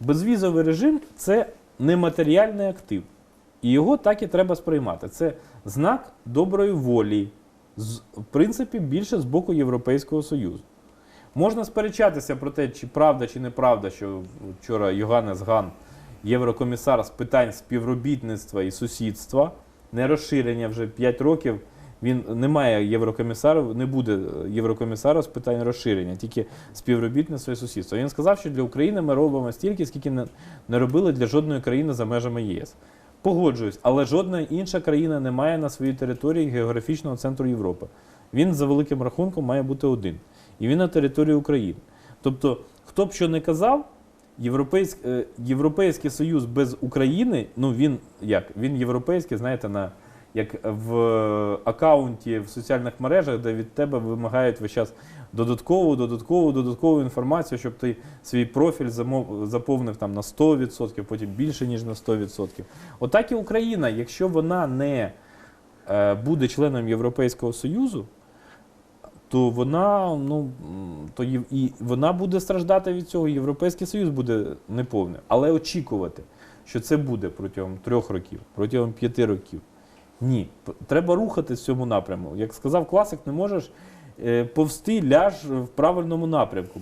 Безвізовий режим це нематеріальний актив. І його так і треба сприймати. Це знак доброї волі, в принципі, більше з боку Європейського Союзу. Можна сперечатися про те, чи правда, чи неправда, що вчора Йоганнес Ган, єврокомісар з питань співробітництва і сусідства, не розширення вже 5 років. Він не має єврокомісара, не буде єврокомісара з питань розширення, тільки співробітництва і сусідства. Він сказав, що для України ми робимо стільки, скільки не, робили для жодної країни за межами ЄС. Погоджуюсь, але жодна інша країна не має на своїй території географічного центру Європи. Він за великим рахунком має бути один. І він на території України. Тобто, хто б що не казав, Європейськ, е, Європейський Союз без України, ну він як? Він європейський, знаєте, на, як в аккаунті в соціальних мережах, де від тебе вимагають весь час додаткову, додаткову, додаткову інформацію, щоб ти свій профіль замов, заповнив там на 100%, потім більше, ніж на 100%. Отак і Україна, якщо вона не е, буде членом Європейського Союзу, то вона, ну, то і вона буде страждати від цього. Європейський Союз буде неповним. Але очікувати, що це буде протягом трьох років, протягом п'яти років. Ні. Треба рухатись в цьому напрямку. Як сказав класик, не можеш е, повсти ляж в правильному напрямку.